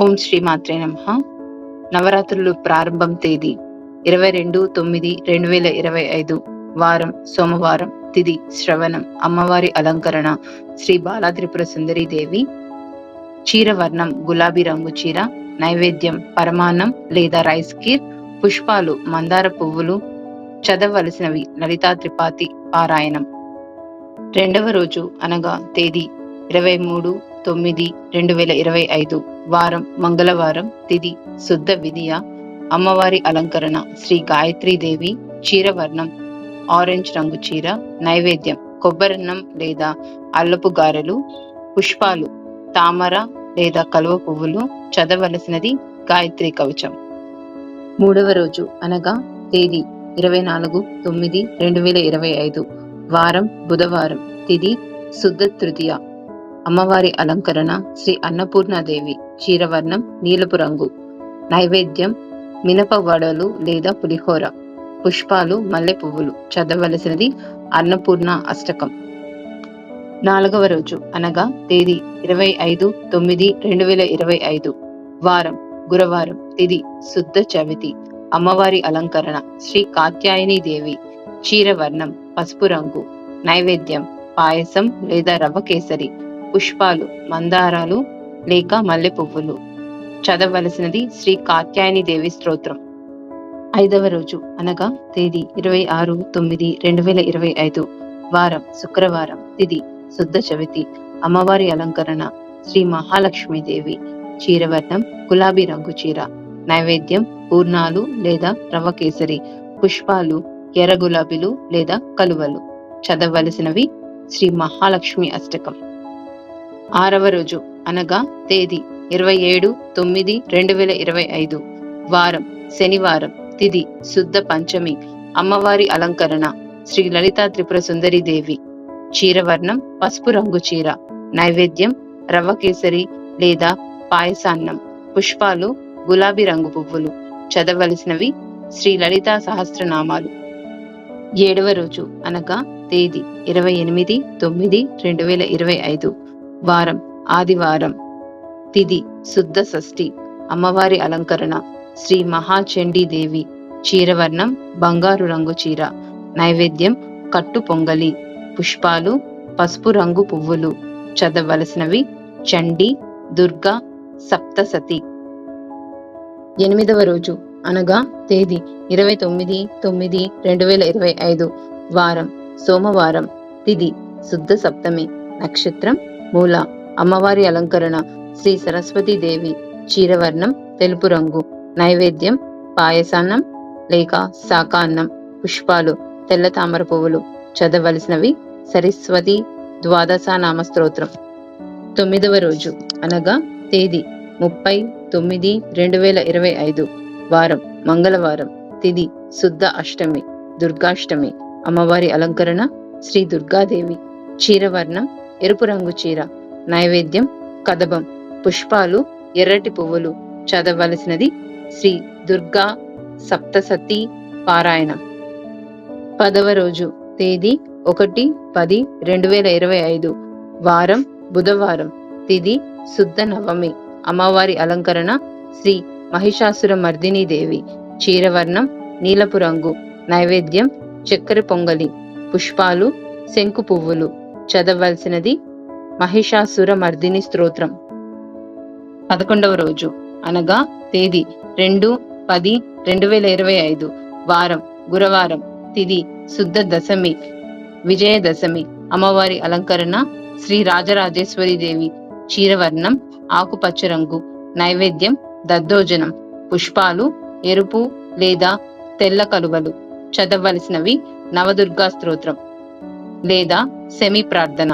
ఓం శ్రీ మాత్రే నమ. నవరాత్రులు ప్రారంభం తేదీ ఇరవై రెండు తొమ్మిది రెండు వేల ఇరవై ఐదు. వారం సోమవారం తిది శ్రవణం అమ్మవారి అలంకరణ శ్రీ బాలాత్రిపుర సుందరి దేవి. చీర వర్ణం గులాబీ రంగు చీర నైవేద్యం పరమాన్నం లేదా రైస్ కీర్ పుష్పాలు మందార పువ్వులు చదవలసినవి లలితా త్రిపాతి పారాయణం. రెండవ రోజు అనగా తేదీ ఇరవై మూడు తొమ్మిది రెండు వేల ఇరవై ఐదు. వారం మంగళవారం తిది శుద్ధ విధియ అమ్మవారి అలంకరణ శ్రీ గాయత్రీ దేవి చీరవర్ణం ఆరెంజ్ రంగు చీర నైవేద్యం కొబ్బరన్నం లేదా అల్లపు గారెలు పుష్పాలు తామర లేదా కలువ పువ్వులు చదవలసినది గాయత్రి కవచం. మూడవ రోజు అనగా తేదీ ఇరవై నాలుగు తొమ్మిది రెండు వేల ఇరవై ఐదు వారం బుధవారం తిది శుద్ధ తృతీయ అమ్మవారి అలంకరణ శ్రీ అన్నపూర్ణాదేవి. క్షీరవర్ణం నీలపు రంగు. నైవేద్యం మినప వడలు లేదా పులిహోర. పుష్పాలు మల్లె పువ్వులు చదవలసినది అన్నపూర్ణ అష్టకం. నాలుగవ రోజు అనగా తేదీ ఇరవై ఐదు తొమ్మిది రెండు వేల ఇరవై ఐదు. వారం గురువారం తిది శుద్ధ చవితి. అమ్మవారి అలంకరణ శ్రీ కాత్యాయని దేవి. క్షీరవర్ణం పసుపు రంగు. నైవేద్యం పాయసం లేదా రవ్వ కేసరి. పుష్పాలు మందారాలు లేక మల్లె పువ్వులు చదవలసినది శ్రీ కాత్యాయని దేవి స్తోత్రం. ఐదవ రోజు అనగా తేదీ ఇరవై ఆరు తొమ్మిది రెండు వేల ఇరవై ఐదు. వారం శుక్రవారం తిది శుద్ధ చవితి అమ్మవారి అలంకరణ శ్రీ మహాలక్ష్మీదేవి చీరవర్ణం గులాబీ రంగు చీర. నైవేద్యం పూర్ణాలు లేదా రవ కేసరి. పుష్పాలు ఎర్ర గులాబీలు లేదా కలువలు. చదవలసినవి శ్రీ మహాలక్ష్మి అష్టకం. ఆరవ రోజు అనగా తేదీ ఇరవై ఏడు తొమ్మిది రెండు వేల ఇరవై ఐదు. వారం శనివారం తిది శుద్ధ పంచమి అమ్మవారి అలంకరణ శ్రీ లలితా త్రిపుర సుందరి దేవి. చీరవర్ణం పసుపు రంగు చీర. నైవేద్యం రవ్వ కేసరి లేదా పాయసాన్నం. పుష్పాలు గులాబీ రంగు పువ్వులు. చదవలసినవి శ్రీ లలితా సహస్రనామాలు. ఏడవ రోజు అనగా తేదీ ఇరవై ఎనిమిది తొమ్మిది రెండు వేల ఇరవై ఐదు. వారం ఆదివారం తిది శుద్ధ షష్ఠి అమ్మవారి అలంకరణ శ్రీ మహాచండీ దేవి చీరవర్ణం బంగారు రంగు చీర నైవేద్యం కట్టు పొంగలి పుష్పాలు పసుపు రంగు పువ్వులు చదవలసినవి చండి దుర్గా సప్తసతి ఎనిమిదవ రోజు అనగా తేదీ ఇరవై తొమ్మిది తొమ్మిది రెండు వేల ఇరవై ఐదు వారం సోమవారం తిది శుద్ధ సప్తమి నక్షత్రం మూల అమ్మవారి అలంకరణ శ్రీ సరస్వతి దేవి చీరవర్ణం తెలుపు రంగు నైవేద్యం పాయసాన్నం లేక శాకాన్నం పుష్పాలు తెల్ల తామర పువ్వులు చదవలసినవి సరస్వతి ద్వాదశానామ స్తోత్రం తొమ్మిదవ రోజు అనగా తేదీ ముప్పై తొమ్మిది రెండు వేల ఇరవై ఐదు వారం మంగళవారం తిది శుద్ధ అష్టమి దుర్గాష్టమి అమ్మవారి అలంకరణ శ్రీ దుర్గాదేవి చీరవర్ణం ఎరుపు రంగు చీర నైవేద్యం కదబం పుష్పాలు ఎర్రటి పువ్వులు. చదవలసినది శ్రీ దుర్గా సప్తసతి పారాయణం. పదవ రోజు తేదీ ఒకటి పది రెండు వేల ఇరవై ఐదు. వారం బుధవారం. తిది శుద్ధ నవమి. అమ్మవారి అలంకరణ శ్రీ మహిషాసుర మర్దినీదేవి చీరవర్ణం నీలపు రంగు. నైవేద్యం చక్కెర పొంగలి. పుష్పాలు శంకు పువ్వులు. చదవలసినది మహిషాసుర మర్దిని స్తోత్రం. పదకొండవ రోజు. అనగా తేదీ రెండు పది రెండు వేల ఇరవై ఐదు. వారం గురువారం తిది శుద్ధ దశమి విజయదశమి అమ్మవారి అలంకరణ శ్రీ రాజరాజేశ్వరి దేవి చీరవర్ణం ఆకుపచ్చ రంగు నైవేద్యం దద్దోజనం పుష్పాలు ఎరుపు లేదా తెల్ల కలువలు చదవలసినవి నవదుర్గా స్తోత్రం లేదా సెమి ప్రార్థన.